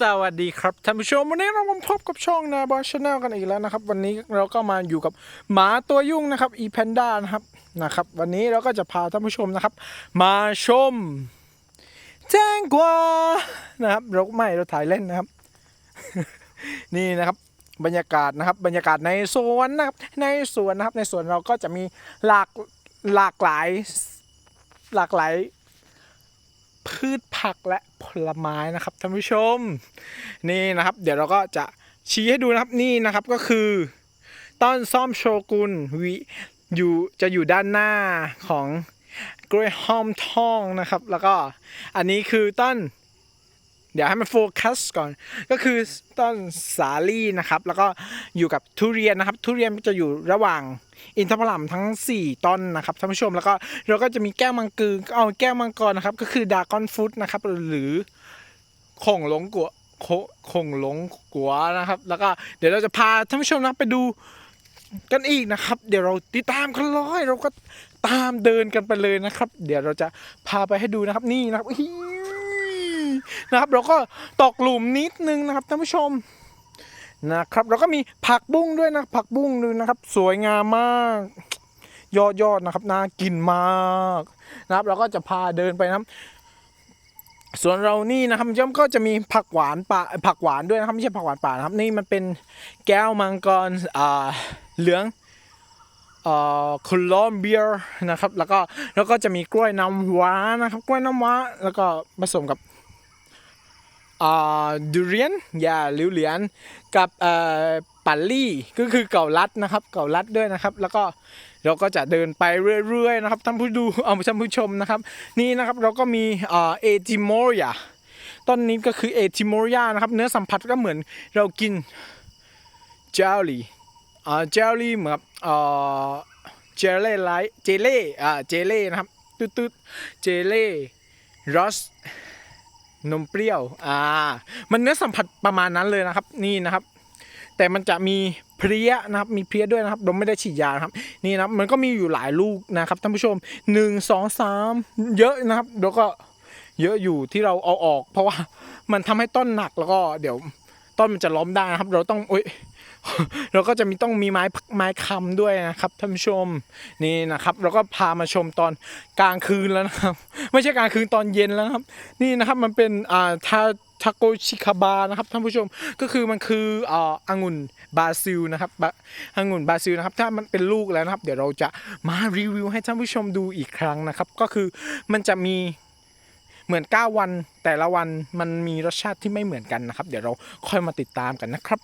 สวัสดีครับท่านผู้ชมวันนี้เรามาพบกับช่องนาบอชแนลกันอีกแล้วนะครับ วันนี้เราก็มาอยู่กับหมาตัวยุ่งนะครับอีแพนด้านะครับนะครับ วันนี้เราก็จะพาท่านผู้ชมนะครับ มาชม แจ้งกว่านะครับเราไม่เราถ่ายเล่นนะครับ นี่นะครับบรรยากาศนะครับ บรรยากาศในสวนนะครับ ในสวนนะครับ ในสวนเราก็จะมีหลากหลากหลายหลากหลาย พืชผักและผลไม้นะครับท่านผู้ชม นี่นะครับ เดี๋ยวเราก็จะชี้ให้ดูนะครับนี่นะครับก็คือ ต้นซ่อมโชกุนวิอยู่จะอยู่ด้านหน้าของกล้วยหอมทองนะครับ แล้วก็อันนี้คือต้น เดี๋ยวให้มันโฟกัสก่อน ก็คือต้นสาลี่นะครับ แล้วก็อยู่กับทุเรียนนะครับ ทุเรียนจะอยู่ระหว่างอินทผลัมทั้ง 4 ต้นนะครับท่านผู้ชมแล้วก็เราก็จะมีแก้วมังกรเอาแก้วมังกรนะครับ ก็คือดากอนฟุตนะครับ หรือคงหลงกัวคงหลงกัวนะครับ แล้วก็เดี๋ยวเราจะพาท่านผู้ชมนะไปดูกันอีกนะครับ เดี๋ยวเราติดตามกันเลยเราก็ตามเดินกันไปเลยนะครับ เดี๋ยวเราจะพาไปให้ดูนะครับนี่นะครับอิ๊ว นะครับ เราก็ตกหลุมนิดนึงนะครับท่านผู้ชมนะครับเราก็มีผักบุ้งด้วยนะผักบุ้งด้วยนะครับ สวยงามมาก ยอดยอดนะครับน่ากินมากนะครับ เราก็จะพาเดินไปนะครับส่วนเรานี่นะครับย่อมก็จะมีผักหวานป่าผักหวานด้วยนะครับไม่ใช่ผักหวานป่านะครับ นี่มันเป็นแก้วมังกรอ่าเหลืองเอ่อโคลอมเบียนะครับ แล้วก็แล้วก็จะมีกล้วยน้ำว้านะครับ กล้วยน้ำว้า แล้วก็ผสมกับ ดูเรียนยาลิวเหลียนกับปัลลี่ก็คือเก่าลัดนะครับเก่าลัดด้วยนะครับ แล้วก็เราก็จะเดินไปเรื่อยๆนะครับท่านผู้ดูเอาท่านผู้ชมนะครับ นี่นะครับเราก็มีเอติโมเรียต้นนี้ก็คือเอติโมเรียนะครับ เนื้อสัมผัสก็เหมือนเรากินเจลลี่เจลลี่เหมือนเจลเล่ไลท์เจเล่อ่าเจเล่นะครับตืดๆเจเล่รส นมเปรี้ยว อ่า มันเนื้อสัมผัสประมาณนั้นเลยนะครับ นี่นะครับ แต่มันจะมีเพลี้ยนะครับ มีเพลี้ยด้วยนะครับเราไม่ได้ฉีดยานะครับ นี่นะมันก็มีอยู่หลายลูกนะครับท่านผู้ชมหนึ่งสองสามเยอะนะครับ แล้วก็เยอะอยู่ที่เราเอาออก เพราะว่ามันทำให้ต้นหนักแล้วก็เดี๋ยวต้นมันจะล้มได้นะครับ เราต้องโอ๊ย เราก็จะมีต้องมีไม้ไม้คำด้วยนะครับท่านผู้ชมนี่นะครับเราก็พามาชมตอนกลางคืนแล้วนะครับ ไม่ใช่กลางคืนตอนเย็นแล้วครับ นี่นะครับมันเป็นอ่าทาทาโกชิคาบานะครับท่านผู้ชมก็คือมันคืออ่าองุ่นบราซิลนะครับองุ่นบราซิลนะครับ ถ้ามันเป็นลูกแล้วนะครับ เดี๋ยวเราจะมารีวิวให้ท่านผู้ชมดูอีกครั้งนะครับ ก็คือมันจะมีเหมือน 9 วันแต่ละวันมันมีรสชาติที่ไม่เหมือนกันนะครับ เดี๋ยวเราค่อยมาติดตามกันนะครับ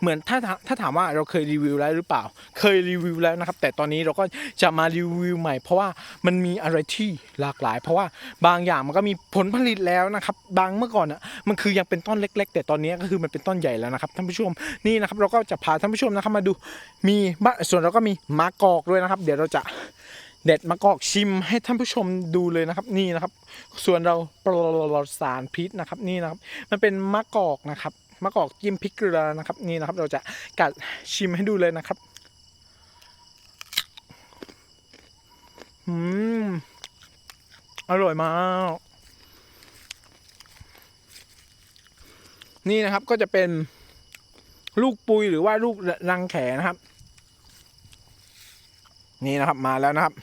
เหมือนถ้าถ้าถามว่าเราเคยรีวิวแล้วหรือเปล่า เคยรีวิวแล้วนะครับ แต่ตอนนี้เราก็จะมารีวิวใหม่ เพราะว่ามันมีอะไรที่หลากหลาย เพราะว่าบางอย่างมันก็มีผลผลิตแล้วนะครับ บางเมื่อก่อนอะมันคือยังเป็นต้นเล็ก ๆ แต่ตอนนี้ก็คือมันเป็นต้นใหญ่แล้วนะครับท่านผู้ชมนี่นะครับ เราก็จะพาท่านผู้ชมนะครับมาดูมีส่วนเราก็มีมะกอกด้วยนะครับ เดี๋ยวเราจะเด็ดมะกอกชิมให้ท่านผู้ชมดูเลยนะครับนี่นะครับ ส่วนเราปลอดสารพิษนะครับนี่นะครับ มันเป็นมะกอกนะครับ มะกอกจิ้มพริกเกลือนะครับนี่นะครับ เราจะกัดชิมให้ดูเลยนะครับอืมอร่อยมากนี่นะครับก็จะเป็นลูกปุยหรือว่าลูกรังแขนะครับ นี่นะครับมาแล้วนะครับ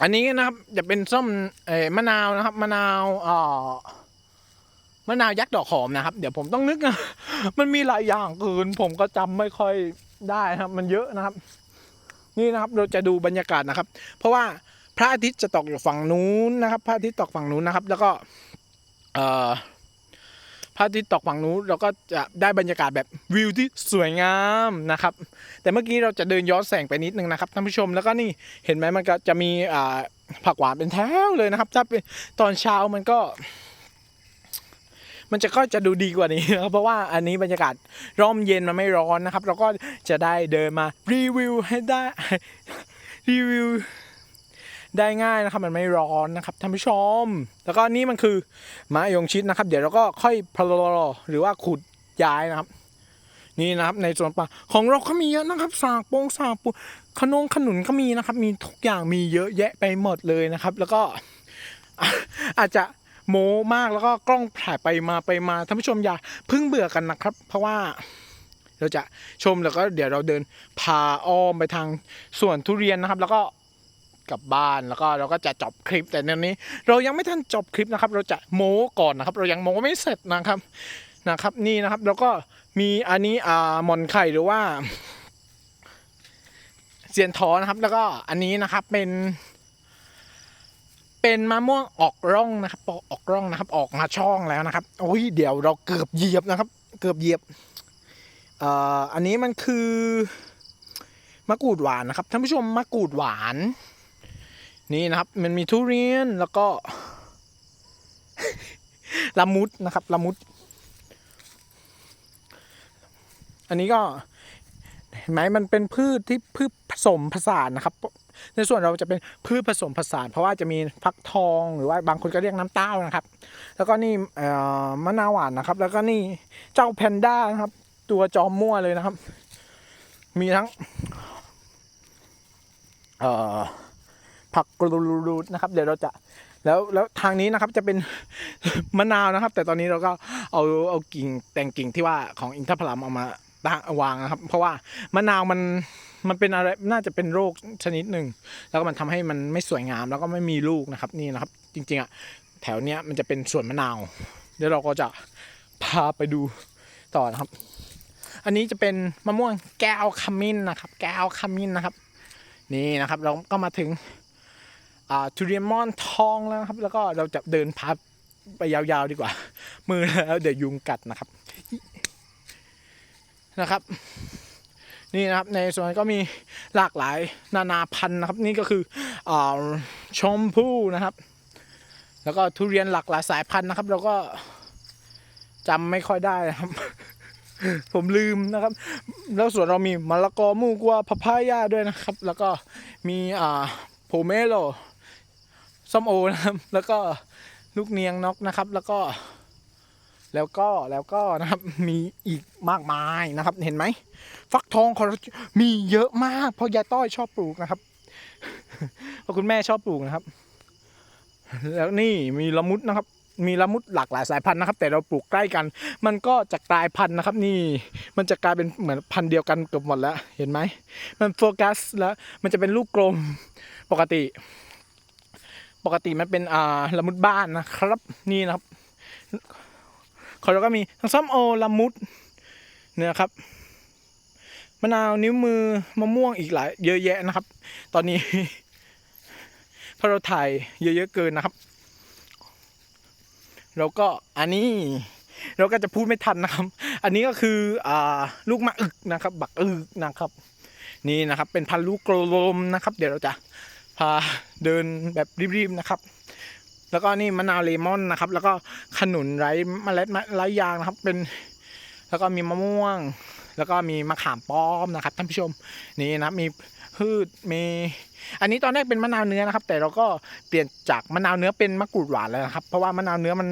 อันนี้นะครับจะเป็นส้มเอ่อมะนาวนะครับ มะนาวเอ่อมะนาวยักษ์ดอกหอมนะครับ เดี๋ยวผมต้องนึกนะมันมีหลายอย่างเกินผมก็จำไม่ค่อยได้นะครับ มันเยอะนะครับ นี่นะครับเราจะดูบรรยากาศนะครับ เพราะว่าพระอาทิตย์จะตกอยู่ฝั่งนู้นนะครับ พระอาทิตย์ตกฝั่งนู้นนะครับ แล้วก็ เอ่อ พระอาทิตย์ตกฝั่งนู้นเราก็จะได้บรรยากาศแบบวิวที่สวยงามนะครับ แต่เมื่อกี้เราจะเดินย้อนแสงไปนิดนึงนะครับท่านผู้ชมแล้วก็นี่เห็นไหมมันก็จะมีอ่าผักหวานเป็นแถวเลยนะครับ ถ้าเป็นตอนเช้ามันก็ มันจะก็จะดูดีกว่านี้นะครับเพราะว่าอันนี้บรรยากาศร่มเย็นมันไม่ร้อนนะครับ เราก็จะได้เดินมารีวิวให้ได้รีวิว ได้ง่ายนะครับ มันไม่ร้อนนะครับท่านผู้ชม แล้วก็นี่มันคือมะยงชิดนะครับ เดี๋ยวเราก็ค่อยพลอหรือว่าขุดย้ายนะครับ นี่นะครับในสวนป่าของเราก็มีเยอะนะครับ สากโปงสากปูขนมขนุนก็มีนะครับ มีทุกอย่างมีเยอะแยะไปหมดเลยนะครับ แล้วก็อาจจะโม้มากแล้วก็กล้องถ่ายไปมาไปมาท่านผู้ชมอย่าพิ่งเบื่อกันนะครับ เพราะว่าเราจะชมแล้วก็เดี๋ยวเราเดินพาอ้อมไปทางสวนทุเรียนนะครับ แล้วก็ กลับบ้านแล้วก็เราก็จะจบคลิปแต่ในนี้ เรายังไม่ทันจบคลิปนะครับ เราจะโม้ก่อนนะครับ เรายังโม้ไม่เสร็จนะครับนะครับ นี่นะครับแล้วก็มีอันนี้อ่าหมอนไข่หรือว่าเสียนท้อนะครับ แล้วก็อันนี้นะครับเป็น เป็นมะม่วงออกร่องนะครับออกร่องนะครับ ออกมาช่องแล้วนะครับโอ้ยเดี๋ยวเราเกือบเหยียบนะครับ เกือบเหยียบเอ่ออันนี้มันคือมะกรูดหวานนะครับท่านผู้ชมมะกรูดหวาน นี่นะครับมันมีทุเรียนแล้วก็ละมุดนะครับละมุด อันนี้ก็เห็นไหมมันเป็นพืชที่พืชผสมผสานนะครับ ในส่วนเราจะเป็นพืชผสมผสาน เพราะว่าจะมีฟักทองหรือว่าบางคนก็เรียกน้ำเต้านะครับ แล้วก็นี่มะนาวหวานนะครับ แล้วก็นี่เจ้าแพนด้านะครับ ตัวจอมมั่วเลยนะครับ มีทั้ง เอ่อ ผักกรูดนะครับ เดี๋ยวเราจะแล้วแล้วทางนี้นะครับจะเป็นมะนาวนะครับ แต่ตอนนี้เราก็เอาเอากิ่งแต่งกิ่งที่ว่าของอินทผลัมเอามาตั้งวางนะครับ เพราะว่ามะนาวมันมันเป็นอะไรน่าจะเป็นโรคชนิดหนึ่งแล้วก็มันทำให้มันไม่สวยงามแล้วก็ไม่มีลูกนะครับนี่นะครับ จริงๆอะแถวเนี้ยมันจะเป็นสวนมะนาว เดี๋ยวเราก็จะพาไปดูต่อนะครับ อันนี้จะเป็นมะม่วงแก้วขมิ้นนะครับ แก้วขมิ้นนะครับ นี่นะครับ เราก็มาถึง ทุเรียนมอนทองแล้วครับ แล้วก็เราจะเดินพับไปยาวๆดีกว่า มือแล้วเดี๋ยวยุงกัดนะครับนะครับ นี่นะครับในส่วนก็มีหลากหลายนานาพันธุ์นะครับ นี่ก็คืออชมพู่นะครับ แล้วก็ทุเรียนหลากหลายสายพันธุ์นะครับ เราก็จำไม่ค่อยได้นะครับ ผมลืมนะครับ แล้วส่วนเรามีมะละกอมูกวาพะพายาด้วยนะครับ แล้วก็มีอ่าโพเมโล ส้มโอนะครับ แล้วก็ลูกเนียงนกนะครับ แล้วก็ แล้วก็แล้วก็นะครับ มีอีกมากมายนะครับ เห็นไหมฟักทองขอรามีเยอะมาก เพราะยายต้อยชอบปลูกนะครับเพราะคุณแม่ชอบปลูกนะครับ แล้วนี่มีละมุดนะครับ มีละมุดหลากหลายสายพันธุ์นะครับ แต่เราปลูกใกล้กัน มันก็จะกลายพันธุ์นะครับ นี่มันจะกลายเป็นเหมือนพันธุ์เดียวกันเกือบหมดแล้ว เห็นไหมมันโฟกัสแล้วมันจะเป็นลูกกลมปกติ ปกติมันเป็นอ่าละมุดบ้านนะครับนี่นะครับเขาแล้วก็มีทั้งส้มโอละมุดเนี่ยครับมะนาวนิ้วมือมะม่วงอีกหลายเยอะแยะนะครับ ตอนนี้พราะเราถ่ายเยอะๆเกินนะครับ แล้วก็อันนี้เราก็จะพูดไม่ทันนะครับ อันนี้ก็คืออ่าลูกมะอึกนะครับ บักอึกนะครับ นี่นะครับ เป็นพันลูกกลมนะครับ เดี๋ยวเราจะ พาเดินแบบรีบๆนะครับ แล้วก็นี่มะนาวเลมอนนะครับ แล้วก็ขนุนไร้เมล็ดไร้ยางนะครับ เป็น แล้วก็มีมะม่วง แล้วก็มีมะขามป้อมนะครับท่านผู้ชมนี่นะครับมีพืชมีอันนี้ตอนแรกเป็นมะนาวเนื้อนะครับ แต่เราก็เปลี่ยนจากมะนาวเนื้อเป็นมะกรูดหวานแล้วนะครับ เพราะว่ามะนาวเนื้อมัน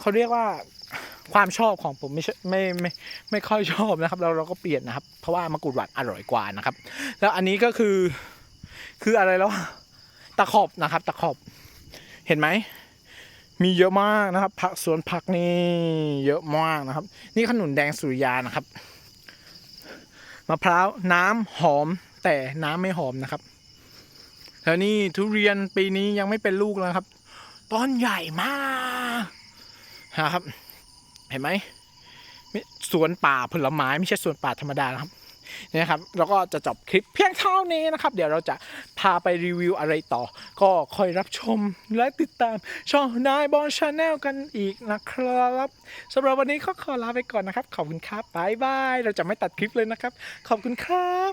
เขาเรียกว่าความชอบของผมไม่ไม่ไม่ไม่ค่อยชอบนะครับ เราเราก็เปลี่ยนนะครับ เพราะว่ามะกรูดหวานอร่อยกว่านะครับ แล้วอันนี้ก็คือ คืออะไรแล้วตะขอบนะครับ ตะขอบ เห็นไหม มีเยอะมากนะครับ ผักสวนผักนี่เยอะมากนะครับ นี่ขนุนแดงสุริยานะครับมะพร้าวน้ำหอม แต่น้ำไม่หอมนะครับแล้วนี่ทุเรียนปีนี้ยังไม่เป็นลูกแล้วนะครับต้นใหญ่มากนะครับ เห็นไหมสวนป่าผลไม้ไม่ใช่สวนป่าธรรมดานะครับ นี่นะครับแล้วก็จะจบคลิปเพียงเท่านี้นะครับ เดี๋ยวเราจะพาไปรีวิวอะไรต่อ ก็คอยรับชมและติดตามช่องนายบอลชาแนลกันอีกนะครับสำหรับวันนี้ก็ขอลาไปก่อนนะครับ ขอบคุณครับบายบายเราจะไม่ตัดคลิปเลยนะครับ ขอบคุณครับ